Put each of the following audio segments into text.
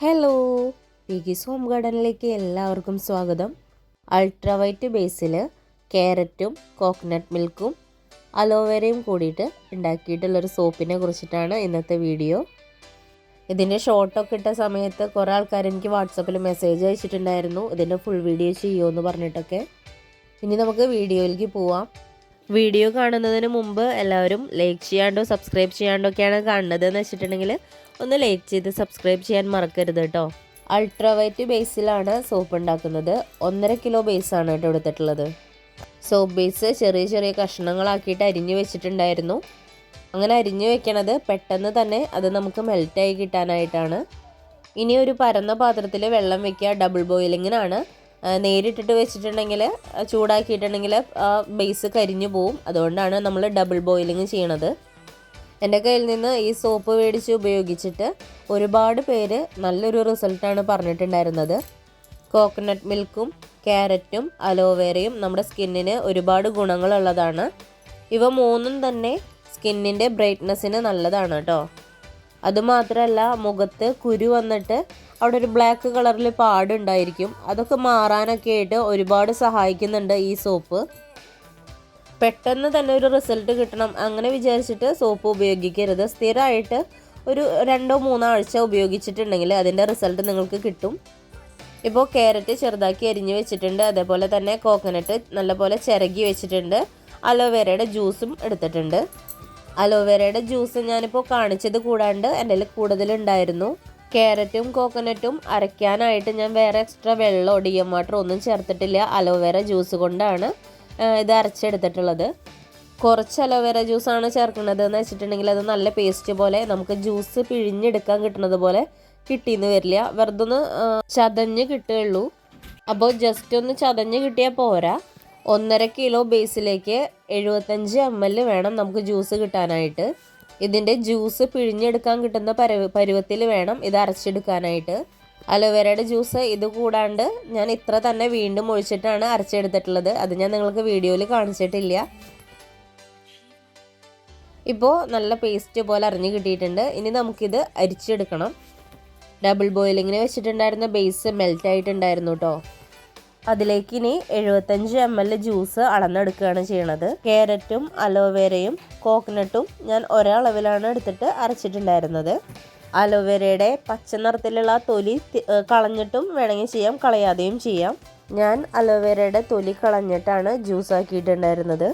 Hello പീഗീസ് home ഗാർഡനിലേക്ക് എല്ലാവർക്കും സ്വാഗതം. Ultra white ബേസിൽ ക്യാരറ്റും കോക്കനട്ട് മിൽക്കും അലോവേരയും കൂടിയിട്ട് ഉണ്ടാക്കിയിട്ടുള്ളൊരു സോപ്പിനെ കുറിച്ചിട്ടാണ് ഇന്നത്തെ വീഡിയോ. ഇതിന്റെ ഷോട്ടൊക്കെ ഇട്ട സമയത്ത് കുറേ ആൾക്കാർ എനിക്ക് വാട്സപ്പിൽ മെസ്സേജ് അയച്ചിട്ടുണ്ടായിരുന്നു ഇതിന്റെ ഫുൾ വീഡിയോ ചെയ്യുമെന്ന് പറഞ്ഞിട്ടൊക്കെ. ഇനി നമുക്ക് വീഡിയോയിലേക്ക് പോവാം. വീഡിയോ കാണുന്നതിന് മുമ്പ് എല്ലാവരും ലൈക്ക് ചെയ്യാണ്ടോ സബ്സ്ക്രൈബ് ചെയ്യാണ്ടൊക്കെയാണ് കാണുന്നത് എന്ന് വെച്ചിട്ടുണ്ടെങ്കിൽ ഒന്ന് ലൈക്ക് ചെയ്ത് സബ്സ്ക്രൈബ് ചെയ്യാൻ മറക്കരുത് കേട്ടോ അൾട്രാവൈറ്റ് ബേസിലാണ് സോപ്പ് ഉണ്ടാക്കുന്നത്. ഒന്നര കിലോ ബേസാണ് കേട്ടോ എടുത്തിട്ടുള്ളത്. സോപ്പ് ബേസ് ചെറിയ ചെറിയ കഷ്ണങ്ങളാക്കിയിട്ട് അരിഞ്ഞു വെച്ചിട്ടുണ്ടായിരുന്നു. അങ്ങനെ അരിഞ്ഞു വെക്കണത് പെട്ടെന്ന് തന്നെ അത് നമുക്ക് മെൽറ്റായി കിട്ടാനായിട്ടാണ്. ഇനി ഒരു പരന്ന പാത്രത്തിൽ വെള്ളം വെക്കുക ഡബിൾ ബോയിലിങ്ങിനാണ് നേരിട്ടിട്ട് വെച്ചിട്ടുണ്ടെങ്കിൽ ചൂടാക്കിയിട്ടുണ്ടെങ്കിൽ ആ ബേസ് കരിഞ്ഞു പോവും. അതുകൊണ്ടാണ് നമ്മൾ ഡബിൾ ബോയിലിങ് ചെയ്യണത്. എന്റെ കയ്യിൽ നിന്ന് ഈ സോപ്പ് മേടിച്ച് ഉപയോഗിച്ചിട്ട് ഒരുപാട് പേര് നല്ലൊരു റിസൾട്ടാണ് പറഞ്ഞിട്ടുണ്ടായിരുന്നത്. കോക്കനട്ട് മിൽക്കും ക്യാരറ്റും അലോവേരയും നമ്മുടെ സ്കിന്നിന് ഒരുപാട് ഗുണങ്ങളുള്ളതാണ്. ഇവ മൂന്നും തന്നെ സ്കിന്നിന്റെ ബ്രൈറ്റ്നസ്സിന് നല്ലതാണ് കേട്ടോ. അതുമാത്രമല്ല മുഖത്ത് കുരു വന്നിട്ട് അവിടെ ഒരു ബ്ലാക്ക് കളറിൽ പാടുണ്ടായിരിക്കും അതൊക്കെ മാറാനൊക്കെ ആയിട്ട് ഒരുപാട് സഹായിക്കുന്നുണ്ട് ഈ സോപ്പ്. പെട്ടെന്ന് തന്നെ ഒരു റിസൾട്ട് കിട്ടണം അങ്ങനെ വിചാരിച്ചിട്ട് സോപ്പ് ഉപയോഗിക്കരുത്. സ്ഥിരമായിട്ട് ഒരു രണ്ടോ മൂന്നോ ആഴ്ച ഉപയോഗിച്ചിട്ടുണ്ടെങ്കിൽ അതിന്റെ റിസൾട്ട് നിങ്ങൾക്ക് കിട്ടും. ഇപ്പോൾ ക്യാരറ്റ് ചെറുതാക്കി അരിഞ്ഞ് വെച്ചിട്ടുണ്ട്. അതേപോലെ തന്നെ കോക്കനട്ട് നല്ലപോലെ ചിരകി വെച്ചിട്ടുണ്ട്. അലോവേരയുടെ ജ്യൂസും എടുത്തിട്ടുണ്ട്. അലോവേരയുടെ ജ്യൂസ് ഞാനിപ്പോൾ കാണിച്ചത് കൂടാണ്ട് എന്റെ കൂടുതലുണ്ടായിരുന്നു. ക്യാരറ്റും കോക്കനട്ടും അരയ്ക്കാനായിട്ട് ഞാൻ വേറെ എക്സ്ട്രാ വെള്ളം എം വാട്ടറോ ഒന്നും ചേർത്തിട്ടില്ല. അലോവേര ജ്യൂസ് കൊണ്ടാണ് ഇത് അരച്ചെടുത്തിട്ടുള്ളത്. കുറച്ച് അലോവേര ജ്യൂസാണ് ചേർക്കുന്നത് എന്ന് വെച്ചിട്ടുണ്ടെങ്കിൽ അത് നല്ല പേസ്റ്റ് പോലെ നമുക്ക് ജ്യൂസ് പിഴിഞ്ഞെടുക്കാൻ കിട്ടുന്നത് പോലെ കിട്ടിയെന്ന് വരില്ല. വെറുതെ ഒന്ന് ചതഞ്ഞ് കിട്ടുകയുള്ളൂ. അപ്പോൾ ജസ്റ്റ് ഒന്ന് ചതഞ്ഞ് കിട്ടിയാൽ പോരാ. ഒന്നര കിലോ ബേസിലേക്ക് എഴുപത്തഞ്ച് എം എൽ വേണം നമുക്ക് ജ്യൂസ് കിട്ടാനായിട്ട്. ഇതിന്റെ ജ്യൂസ് പിഴിഞ്ഞെടുക്കാൻ കിട്ടുന്ന പരുവ പരുവത്തിൽ വേണം ഇത് അരച്ചെടുക്കാനായിട്ട്. അലോവേരയുടെ ജ്യൂസ് ഇത് കൂടാണ്ട് ഞാൻ ഇത്ര തന്നെ വീണ്ടും ഒഴിച്ചിട്ടാണ് അരച്ചെടുത്തിട്ടുള്ളത്. അത് ഞാൻ നിങ്ങൾക്ക് വീഡിയോയിൽ കാണിച്ചിട്ടില്ല. ഇപ്പോൾ നല്ല പേസ്റ്റ് പോലെ അരിഞ്ഞ് കിട്ടിയിട്ടുണ്ട്. ഇനി നമുക്കിത് അരിച്ചെടുക്കണം. ഡബിൾ ബോയിലിങ്ങിന് വെച്ചിട്ടുണ്ടായിരുന്ന ബേസ് മെൽറ്റ് ആയിട്ടുണ്ടായിരുന്നു കേട്ടോ അതിലേക്ക് ഇനി എഴുപത്തഞ്ച് എം എൽ ജ്യൂസ് അളന്നെടുക്കുകയാണ് ചെയ്യണത്. ക്യാരറ്റും അലോവേരയും കോക്കനട്ടും ഞാൻ ഒരളവിലാണ് എടുത്തിട്ട് അരച്ചിട്ടുണ്ടായിരുന്നത്. അലോവേരയുടെ പച്ച നിറത്തിലുള്ള തൊലി കളഞ്ഞിട്ടും വേണമെങ്കിൽ ചെയ്യാം കളയാതെയും ചെയ്യാം. ഞാൻ അലോവേരയുടെ തൊലി കളഞ്ഞിട്ടാണ് ജ്യൂസ് ആക്കിയിട്ടുണ്ടായിരുന്നത്.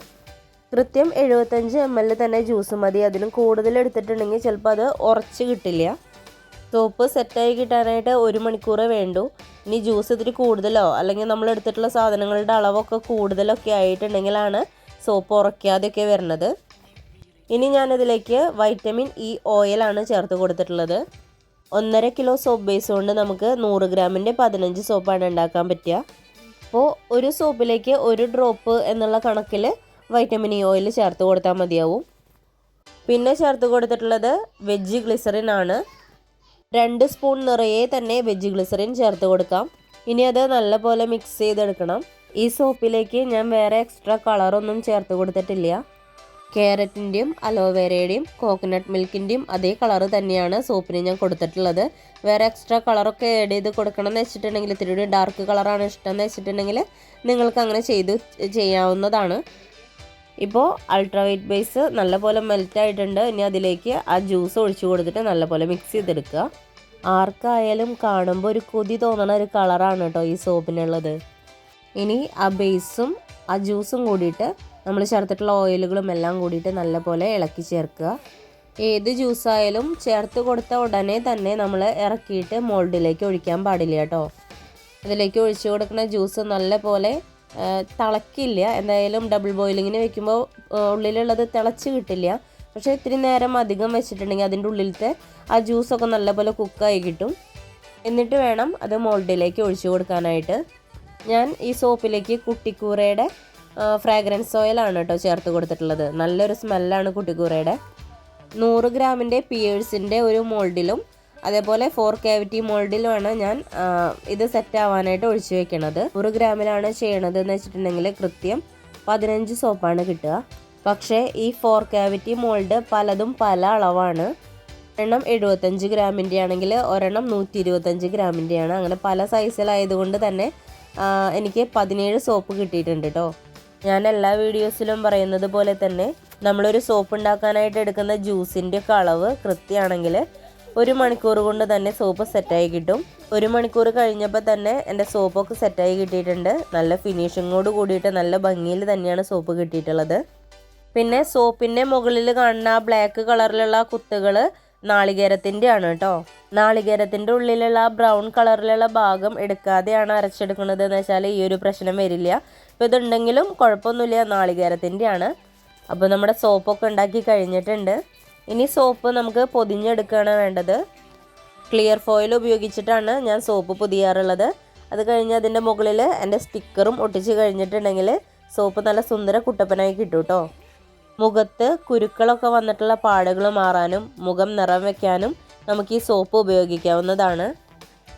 കൃത്യം എഴുപത്തഞ്ച് എം എൽ തന്നെ ജ്യൂസ് മതി. അതിലും കൂടുതൽ എടുത്തിട്ടുണ്ടെങ്കിൽ ചിലപ്പോൾ അത് ഉറച്ച് കിട്ടില്ല. സോപ്പ് സെറ്റായി കിട്ടാനായിട്ട് ഒരു മണിക്കൂർ വേണ്ടു. ഇനി ജ്യൂസ് ഇത്തിരി കൂടുതലോ അല്ലെങ്കിൽ നമ്മൾ എടുത്തിട്ടുള്ള സാധനങ്ങളുടെ അളവൊക്കെ കൂടുതലൊക്കെ ആയിട്ടുണ്ടെങ്കിലാണ് സോപ്പ് ഉറക്കാതെയൊക്കെ വരുന്നത് ഇനി ഞാനിതിലേക്ക് വൈറ്റമിൻ ഇ ഓയിലാണ് ചേർത്ത് കൊടുത്തിട്ടുള്ളത്. ഒന്നര കിലോ സോപ്പ് ബേസ് കൊണ്ട് നമുക്ക് നൂറ് ഗ്രാമിന്റെ പതിനഞ്ച് സോപ്പാണ് ഉണ്ടാക്കാൻ പറ്റുക. അപ്പോൾ ഒരു സോപ്പിലേക്ക് ഒരു ഡ്രോപ്പ് എന്നുള്ള കണക്കിൽ വൈറ്റമിൻ ഇ ഓയിൽ ചേർത്ത് കൊടുത്താൽ മതിയാവും. പിന്നെ ചേർത്ത് കൊടുത്തിട്ടുള്ളത് വെജ് ഗ്ലിസറിൻ ആണ്. രണ്ട് സ്പൂൺ നിറയെ തന്നെ വെജ് ഗ്ലിസറിൻ ചേർത്ത് കൊടുക്കാം. ഇനി അത് നല്ലപോലെ മിക്സ് ചെയ്തെടുക്കണം. ഈ സോപ്പിലേക്ക് ഞാൻ വേറെ എക്സ്ട്രാ കളറൊന്നും ചേർത്ത് കൊടുത്തിട്ടില്ല. ക്യാരറ്റിന്റെയും അലോവേരയുടെയും കോക്കനട്ട് മിൽക്കിന്റെയും അതേ കളറ് തന്നെയാണ് സോപ്പിന് ഞാൻ കൊടുത്തിട്ടുള്ളത്. വേറെ എക്സ്ട്രാ കളറൊക്കെ ആഡ് ചെയ്ത് കൊടുക്കണം എന്ന് വെച്ചിട്ടുണ്ടെങ്കിൽ ഇത്തിരി ഡാർക്ക് കളറാണ് ഇഷ്ടം എന്ന് വെച്ചിട്ടുണ്ടെങ്കിൽ നിങ്ങൾക്ക് അങ്ങനെ ചെയ്ത് ചെയ്യാവുന്നതാണ്. ഇപ്പോൾ അൾട്രാ വൈറ്റ് ബേസ് നല്ലപോലെ മെൽറ്റ് ആയിട്ടുണ്ട്. ഇനി അതിലേക്ക് ആ ജ്യൂസ് ഒഴിച്ചു കൊടുത്തിട്ട് നല്ലപോലെ മിക്സ് ചെയ്തെടുക്കുക. ആർക്കായാലും കാണുമ്പോൾ ഒരു കൊതി തോന്നണ ഒരു കളറാണ് കേട്ടോ ഈ സോപ്പിനുള്ളത് ഇനി ആ ബേസും ആ ജ്യൂസും കൂടിയിട്ട് നമ്മൾ ചേർത്തിട്ടുള്ള ഓയിലുകളും എല്ലാം കൂടിയിട്ട് നല്ലപോലെ ഇളക്കി ചേർക്കുക. ഏത് ജ്യൂസായാലും ചേർത്ത് കൊടുത്ത ഉടനെ തന്നെ നമ്മൾ ഇറക്കിയിട്ട് മോൾഡിലേക്ക് ഒഴിക്കാൻ പാടില്ല കേട്ടോ അതിലേക്ക് ഒഴിച്ചു കൊടുക്കുന്ന ജ്യൂസ് നല്ല പോലെ തിളക്കില്ല. എന്തായാലും ഡബിൾ ബോയിലിങ്ങിന് വെക്കുമ്പോൾ ഉള്ളിലുള്ളത് തിളച്ച് കിട്ടില്ല. പക്ഷേ ഇത്തിരി നേരം അധികം വെച്ചിട്ടുണ്ടെങ്കിൽ അതിന്റെ ഉള്ളിലത്തെ ആ ജ്യൂസൊക്കെ നല്ലപോലെ കുക്കായി കിട്ടും. എന്നിട്ട് വേണം അത് മോൾഡിലേക്ക് ഒഴിച്ചു കൊടുക്കാനായിട്ട്. ഞാൻ ഈ സോപ്പിലേക്ക് കുട്ടിക്കൂറയുടെ ഫ്രാഗ്രൻസ് ഓയിലാണ് കേട്ടോ ചേർത്ത് കൊടുത്തിട്ടുള്ളത്. നല്ലൊരു സ്മെല്ലാണ് കുട്ടിക്കൂറയുടെ നൂറ് ഗ്രാമിന്റെ പിയേഴ്സിന്റെ ഒരു മോൾഡിലും അതേപോലെ ഫോർ കാവിറ്റി മോൾഡിലുമാണ് ഞാൻ ഇത് സെറ്റ് ആവാനായിട്ട് ഒഴിച്ചു വെക്കണത്. ഒരു ഗ്രാമിലാണ് ചെയ്യണത് എന്ന് വെച്ചിട്ടുണ്ടെങ്കിൽ കൃത്യം പതിനഞ്ച് സോപ്പാണ് കിട്ടുക. പക്ഷേ ഈ ഫോർ കാവിറ്റി മോൾഡ് പലതും പല അളവാണ്. ഒരെണ്ണം എഴുപത്തഞ്ച് ഗ്രാമിന്റെ ആണെങ്കിൽ ഒരെണ്ണം നൂറ്റി ഇരുപത്തഞ്ച് ഗ്രാമിന്റെയാണ് അങ്ങനെ പല സൈസിലായതുകൊണ്ട് തന്നെ എനിക്ക് പതിനേഴ് സോപ്പ് കിട്ടിയിട്ടുണ്ട് കേട്ടോ ഞാൻ എല്ലാ വീഡിയോസിലും പറയുന്നത് പോലെ തന്നെ നമ്മളൊരു സോപ്പ് ഉണ്ടാക്കാനായിട്ട് എടുക്കുന്ന ജ്യൂസിന്റെ ഒക്കെ അളവ് കൃത്യമാണെങ്കിൽ ഒരു മണിക്കൂർ കൊണ്ട് തന്നെ സോപ്പ് സെറ്റായി കിട്ടും. ഒരു മണിക്കൂർ കഴിഞ്ഞപ്പോൾ തന്നെ എന്റെ സോപ്പൊക്കെ സെറ്റായി കിട്ടിയിട്ടുണ്ട്. നല്ല ഫിനിഷിങ്ങോട് കൂടിയിട്ട് നല്ല ഭംഗിയിൽ തന്നെയാണ് സോപ്പ് കിട്ടിയിട്ടുള്ളത്. പിന്നെ സോപ്പിന്റെ മുകളിൽ കാണുന്ന ആ ബ്ലാക്ക് കളറിലുള്ള കുത്തുകൾ നാളികേരത്തിന്റെ ആണ് കേട്ടോ. നാളികേരത്തിന്റെ ഉള്ളിലുള്ള ആ ബ്രൗൺ കളറിലുള്ള ഭാഗം എടുക്കാതെയാണ് അരച്ചെടുക്കുന്നത് എന്ന് വെച്ചാൽ ഈ ഒരു പ്രശ്നം വരില്ല. അപ്പോൾ ഇതുണ്ടെങ്കിലും കുഴപ്പമൊന്നുമില്ല നാളികേരത്തിന്റെ ആണ് അപ്പോൾ നമ്മുടെ സോപ്പൊക്കെ ഉണ്ടാക്കി കഴിഞ്ഞിട്ടുണ്ട്. ഇനി സോപ്പ് നമുക്ക് പൊതിഞ്ഞെടുക്കുകയാണ് വേണ്ടത്. ക്ലിയർ ഫോയിൽ ഉപയോഗിച്ചിട്ടാണ് ഞാൻ സോപ്പ് പൊതിയാറുള്ളത്. അത് കഴിഞ്ഞ് അതിന്റെ മുകളിൽ എന്റെ സ്റ്റിക്കറും ഒട്ടിച്ച് കഴിഞ്ഞിട്ടുണ്ടെങ്കിൽ സോപ്പ് നല്ല സുന്ദര കുട്ടപ്പനായി കിട്ടും കേട്ടോ. മുഖത്ത് കുരുക്കളൊക്കെ വന്നിട്ടുള്ള പാടുകൾ മാറാനും മുഖം നിറം വെക്കാനും നമുക്ക് ഈ സോപ്പ് ഉപയോഗിക്കാവുന്നതാണ്.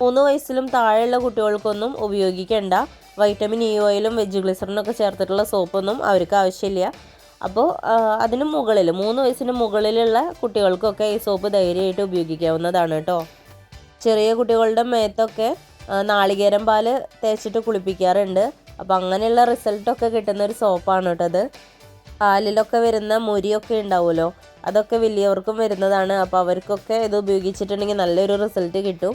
മൂന്ന് വയസ്സിലും താഴെയുള്ള കുട്ടികൾക്കൊന്നും ഉപയോഗിക്കേണ്ട. വൈറ്റമിൻ ഇ ഓയിലും വെജ് ഗ്ലിസറിനൊക്കെ ചേർത്തിട്ടുള്ള സോപ്പൊന്നും അവർക്ക് ആവശ്യമില്ല. അപ്പോൾ അതിന് മുകളിൽ മൂന്ന് വയസ്സിന് മുകളിലുള്ള കുട്ടികൾക്കൊക്കെ ഈ സോപ്പ് ധൈര്യമായിട്ട് ഉപയോഗിക്കാവുന്നതാണ് കേട്ടോ. ചെറിയ കുട്ടികളുടെ മേത്തൊക്കെ നാളികേരം പാൽ തേച്ചിട്ട് കുളിപ്പിക്കാറുണ്ട്. അപ്പോൾ അങ്ങനെയുള്ള റിസൾട്ടൊക്കെ കിട്ടുന്ന ഒരു സോപ്പാണ് കേട്ടോ അത്. പാലിലൊക്കെ വരുന്ന മുരിയൊക്കെ ഉണ്ടാവുമല്ലോ അതൊക്കെ വലിയവർക്കും വരുന്നതാണ്. അപ്പോൾ അവർക്കൊക്കെ ഇത് ഉപയോഗിച്ചിട്ടുണ്ടെങ്കിൽ നല്ലൊരു റിസൾട്ട് കിട്ടും.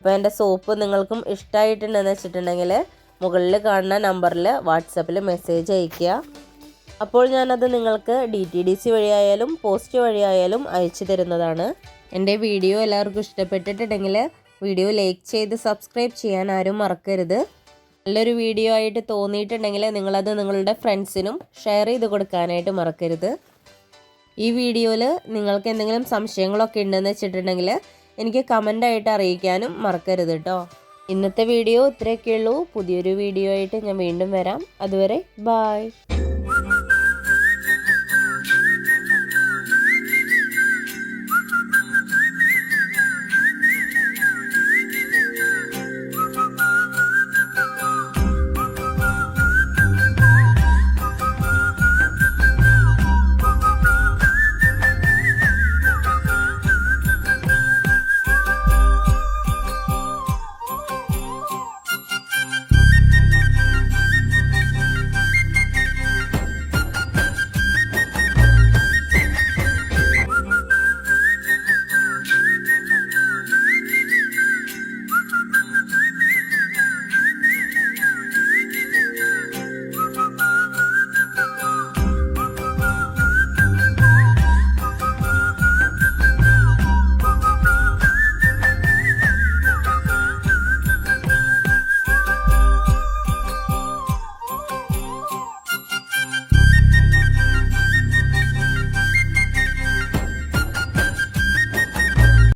അപ്പോൾ എന്റെ സോപ്പ് നിങ്ങൾക്കും ഇഷ്ടമായിട്ടുണ്ടെന്ന് വെച്ചിട്ടുണ്ടെങ്കിൽ മുകളിൽ കാണുന്ന നമ്പറിൽ വാട്സപ്പിൽ മെസ്സേജ് അയയ്ക്കുക. അപ്പോൾ ഞാനത് നിങ്ങൾക്ക് ഡി ടി ഡി സി വഴിയായാലും പോസ്റ്റ് വഴിയായാലും അയച്ചു തരുന്നതാണ്. എന്റെ വീഡിയോ എല്ലാവർക്കും ഇഷ്ടപ്പെട്ടിട്ടുണ്ടെങ്കിൽ വീഡിയോ ലൈക്ക് ചെയ്ത് സബ്സ്ക്രൈബ് ചെയ്യാൻ ആരും മറക്കരുത്. നല്ലൊരു വീഡിയോ ആയിട്ട് തോന്നിയിട്ടുണ്ടെങ്കിൽ നിങ്ങളത് നിങ്ങളുടെ ഫ്രണ്ട്സിനും ഷെയർ ചെയ്ത് കൊടുക്കാനായിട്ട് മറക്കരുത്. ഈ വീഡിയോയിൽ നിങ്ങൾക്ക് എന്തെങ്കിലും സംശയങ്ങളൊക്കെ ഉണ്ടെന്ന് വെച്ചിട്ടുണ്ടെങ്കിൽ എനിക്ക് കമന്റായിട്ട് അറിയിക്കാനും മറക്കരുത് കേട്ടോ. ഇന്നത്തെ വീഡിയോ ഇത്രയൊക്കെയുള്ളൂ പുതിയൊരു വീഡിയോ ആയിട്ട് ഞാൻ വീണ്ടും വരാം. അതുവരെ ബായ്